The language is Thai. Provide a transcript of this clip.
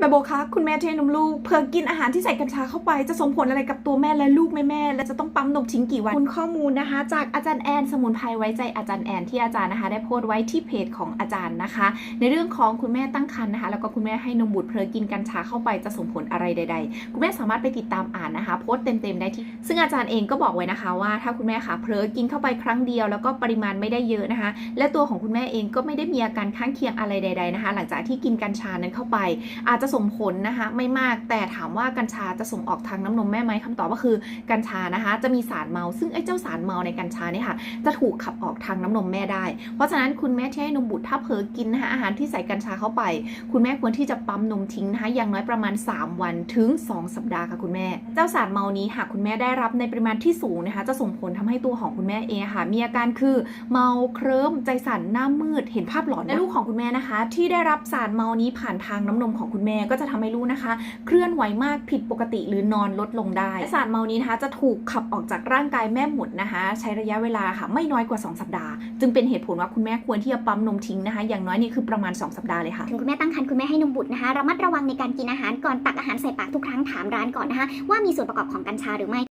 แม่โบคะคุณแม่เทนมลูกเพื่อกินอาหารที่ใส่กัญชาเข้าไป จะส่งผลอะไรกับตัวแม่และลูกแม่แม่และจะต้องปั๊มนมทิ้งกี่วันคุณข้อมูลนะคะ จากอาจารย์แอนสมุนไพรไว้ใจอาจารย์แอนที่อาจารย์นะคะ ได้โพสต์ไว้ที่เพจของอาจารย์นะคะ ในเรื่องของคุณแม่ตั้งครรภ์นะคะ แล้วก็คุณแม่ให้นมบุตรเพลอกินกัญชาเข้าไปจะส่งผลอะไรใด ๆ คุณแม่สามารถไปติดตามอ่านนะคะ โพสต์เต็มๆได้ที่ ซึ่งอาจารย์เองก็บอกไว้นะคะว่าถ้าคุณแม่ค่ะเพลอกินเข้าไปครั้งเดียว แล้วก็ปริมาณไม่ได้เยอะนะคะ และตัวของคุณแม่เองก็ไม่ได้มีอาการข้างเคียงอะไรใด ๆนะคะ หลังจากที่กินกัญชานั้นเข้าไป อาจจะส่งผลนะคะไม่มากแต่ถามว่ากัญชาจะส่งออกทางน้ำนมแม่ไหมคำตอบก็คือกัญชานะคะ จะมีสารเมา ซึ่งไอ้เจ้าสารเมาในกัญชาเนี่ยค่ะ จะถูกขับออกทางน้ำนมแม่ได้ เพราะฉะนั้นคุณแม่ที่ให้นมบุตรถ้าเผลอกินนะคะอาหารที่ใส่กัญชาเข้าไป คุณแม่ควรที่จะปั๊มนมทิ้งนะคะอย่างน้อยประมาณ 3 วันถึง 2 สัปดาห์ค่ะคุณแม่ เจ้าสารเมานี้หากคุณแม่ได้รับในปริมาณที่สูงนะคะ จะส่งผลทำให้ตัวของคุณแม่เองค่ะ มีอาการคือเมาเคลิ้มใจสั่นหน้ามืดเห็นภาพหลอนและลูกของคุณแม่นะคะ ที่ได้รับสารเมานี้ผ่านทางน้ำนมของคุณแม่ก็จะทำให้ลูกนะคะ เคลื่อนไหวมากผิดปกติหรือนอนลดลงได้สารเมานี้นะคะจะถูกขับออกจากร่างกายแม่หมดนะคะ ใช้ระยะเวลาค่ะไม่น้อยกว่า 2 สัปดาห์ จึงเป็นเหตุผลว่าคุณแม่ควรที่จะปั๊มนมทิ้งนะคะ อย่างน้อยนี่คือประมาณ 2 สัปดาห์เลยค่ะถึงคุณแม่ตั้งครรภ์คุณแม่ให้นมบุตรนะคะระมัดระวังในการกินอาหารก่อนตักอาหารใส่ปากทุกครั้งถามร้านก่อนนะคะว่ามีส่วนประกอบของกัญชาหรือไม่